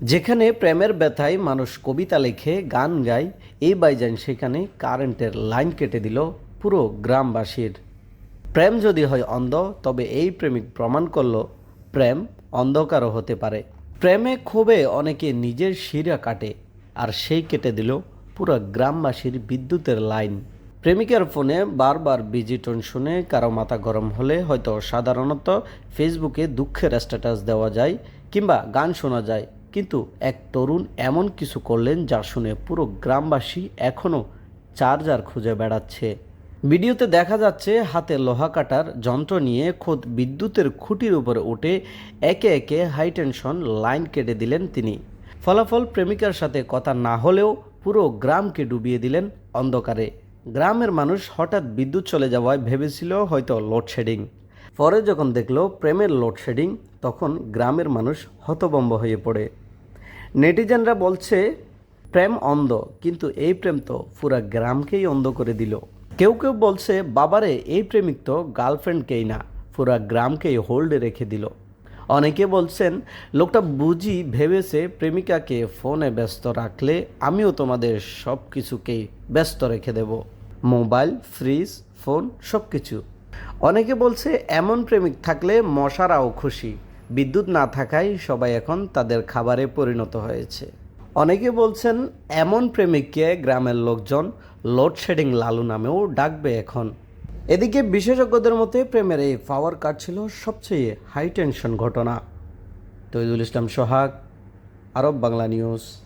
যেখানে প্রেমের ব্যথায় মানুষ কবিতা লেখে, গান গায়, এই বাইজান সেখানে কারেন্টের লাইন কেটে দিল পুরো গ্রামবাসীর। প্রেম যদি হয় অন্ধ, তবে এই প্রেমিক প্রমাণ করল প্রেম অন্ধকারও হতে পারে। প্রেমে ক্ষোভে অনেকে নিজের শিরা কাটে আর সেই কেটে দিল পুরো গ্রামবাসীর বিদ্যুতের লাইন। প্রেমিকার ফোনে বারবার বিজি টোন শুনে কারও মাথা গরম হলে হয়তো সাধারণত ফেসবুকে দুঃখের স্ট্যাটাস দেওয়া যায় কিংবা গান শোনা যায়। কিন্তু এক তরুণ এমন কিছু করলেন যা শুনে পুরো গ্রামবাসী এখনও চার্জার খুঁজে বেড়াচ্ছে। ভিডিওতে দেখা যাচ্ছে হাতে লোহা কাটার যন্ত্র নিয়ে খোদ বিদ্যুতের খুঁটির উপরে উঠে একে একে হাইটেনশন লাইন কেটে দিলেন তিনি। ফলাফল প্রেমিকার সাথে কথা না হলেও পুরো গ্রামকে ডুবিয়ে দিলেন অন্ধকারে। গ্রামের মানুষ হঠাৎ বিদ্যুৎ চলে যাওয়ায় ভেবেছিল হয়তো লোডশেডিং। পরে যখন দেখল প্রেমের লোডশেডিং, তখন গ্রামের মানুষ হতবম্ব হয়ে পড়ে। নেটিজেনরা বলছে, প্রেম অন্ধ, কিন্তু এই প্রেম তো পুরা গ্রামকেই অন্ধ করে দিল। কেউ কেউ বলছে, বাবারে, এই প্রেমিক তো গার্লফ্রেন্ডকেই না, পুরা গ্রামকেই হোল্ডে রেখে দিল। অনেকে বলছেন, লোকটা বুঝি ভেবেছে প্রেমিকাকে ফোনে ব্যস্ত রাখলে আমিও তোমাদের সব কিছুকেই ব্যস্ত রেখে দেব। মোবাইল, ফ্রিজ, ফোন সব কিছু অনেকে বলছে, এমন প্রেমিক থাকলে মশারাও খুশি। বিদ্যুৎ না থাকায় সবাই এখন তাদের খাবারে পরিণত হয়েছে। অনেকে বলছেন, এমন প্রেমিককে গ্রামের লোকজন লোডশেডিং লালু নামেও ডাকবে এখন। এদিকে বিশেষজ্ঞদের মতে প্রেমের এই পাওয়ার কাট ছিল সবচেয়ে হাই টেনশন ঘটনা। Taidul Islam Sohag, Arab Bangla news.